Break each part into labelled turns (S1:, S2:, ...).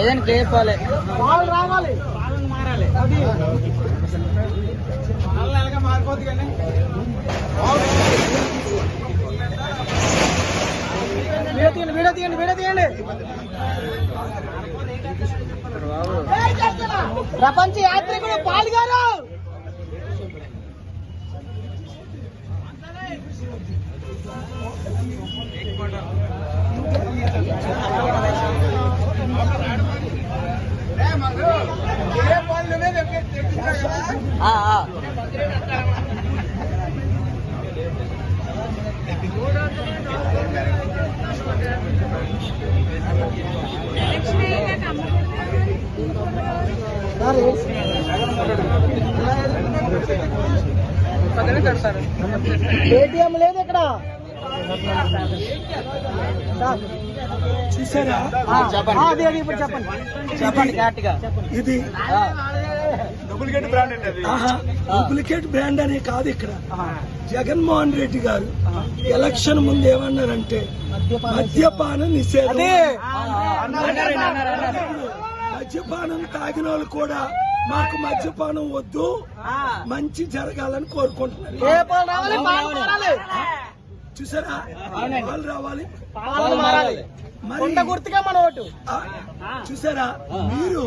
S1: ఏదైనా కేపాలి
S2: వాళ్ళు రావాలి. అది. వీడియో తీయండి వీడియో తీయండి వీడియో తీయండి. ప్రపంచ యాత్రికుడు పాల్గారు. ఏటీఎం లేదు ఇక్కడ సార్,
S3: చూసారా?
S1: చెప్పండి.
S2: ఇప్పుడు చెప్పండి.
S1: చెప్పండి
S3: ఇది
S1: ఆ,
S3: ఆహా డూప్లికేట్ బ్రాండ్ అనే కాదు ఇక్కడ. జగన్మోహన్ రెడ్డి గారు ఎలక్షన్ ముందు ఏమన్నారంటే మద్యపాన నిషేధం. మద్యపానం తాగిన వాళ్ళు కూడా మాకు మద్యపానం వద్దు. మంచి జరగాలని కోరుకుంటున్నారు.
S2: ఏ పాలు రావాలి. పాలు మారాలి.
S3: చూసారా రావాలి
S2: గుర్తుగా మన ఓటు.
S3: చూసారా? మీరు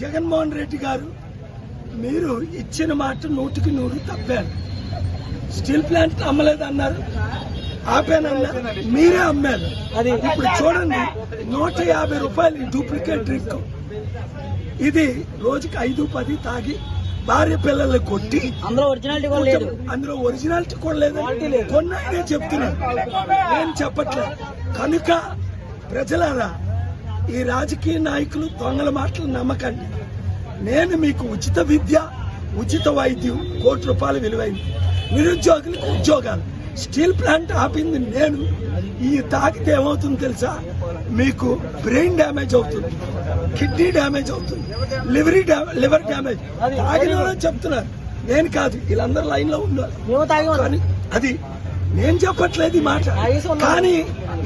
S3: జగన్మోహన్ రెడ్డి గారు మీరు ఇచ్చిన మాట నూటికి నూరు తప్పారు స్టీల్ ప్లాంట్ అమ్మలేదు అన్నారు. ఆపానన్నారు మీరే అమ్మారు.
S2: అది.
S3: ఇప్పుడు చూడండి నూట యాభై రూపాయలు డూప్లికేట్ డ్రింక్. ఇది రోజుకి ఐదు పది తాగి భార్య పిల్లల్ని కొట్టి
S1: అందులో ఒరిజినాలిటీ కూడా లేదు.
S3: అందులో ఒరిజినాలిటీ కూడా లేదు. కొన్ని ఆయనే చెప్తున్నాను నేను చెప్పట్లేదు కనుక ప్రజలారా ఈ రాజకీయ నాయకులు దొంగల మాటలు నమ్మకండి. నేను మీకు ఉచిత విద్య ఉచిత వైద్యం కోటి రూపాయలు విలువైంది. నిరుద్యోగులకు ఉద్యోగాలు. స్టీల్ ప్లాంట్ ఆపింది నేను. ఈ తాకితే ఏమవుతుందో తెలుసా? మీకు బ్రెయిన్ డ్యామేజ్ అవుతుంది కిడ్నీ డ్యామేజ్ అవుతుంది లివరీ లివర్ డ్యామేజ్. తాగిన చెప్తున్నారు. నేను కాదు వీళ్ళందరూ లైన్లో ఉండాలి అది నేను చెప్పట్లేదు ఈ మాట. కానీ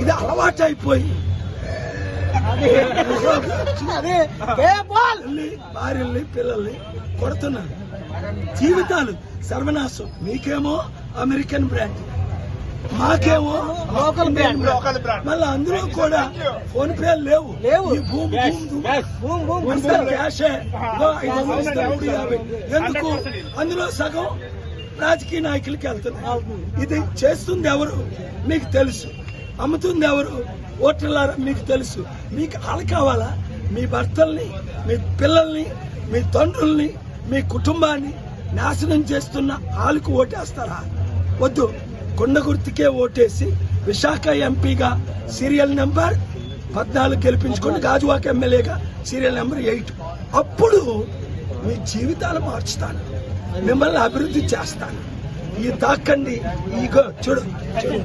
S3: ఇది అలవాటు అయిపోయి. భార్యల్ని పిల్లల్ని కొడుతున్నారు. జీవితాలు సర్వనాశం. మీకేమో అమెరికన్ బ్రాండ్. మాకేమో?
S2: Local brand.
S3: మళ్ళీ అందులో కూడా ఫోన్ పే లేవు.
S2: లేవు.
S3: క్యాషే. ఎందుకు? అందులో సగం రాజకీయ నాయకులకి వెళ్తున్నాయి. ఇది చేస్తుంది ఎవరు? మీకు తెలుసు. అమ్ముతుంది ఎవరు? ఓటర్లారా? మీకు తెలుసు. మీకు వాళ్ళు కావాలా? మీ భర్తల్ని మీ పిల్లల్ని మీ తండ్రుల్ని మీ కుటుంబాన్ని నాశనం చేస్తున్న వాళ్ళకు ఓటేస్తారా? వద్దు. కొండ గుర్తుకే ఓటేసి విశాఖ ఎంపీగా సీరియల్ నెంబర్ పద్నాలుగు గెలిపించుకొని గాజువాక ఎమ్మెల్యేగా సీరియల్ నెంబర్ ఎయిట్. అప్పుడు మీ జీవితాలు మార్చుతాను. మిమ్మల్ని అభివృద్ధి చేస్తాను. ఈ తాకండి ఈ చూడు. చూడు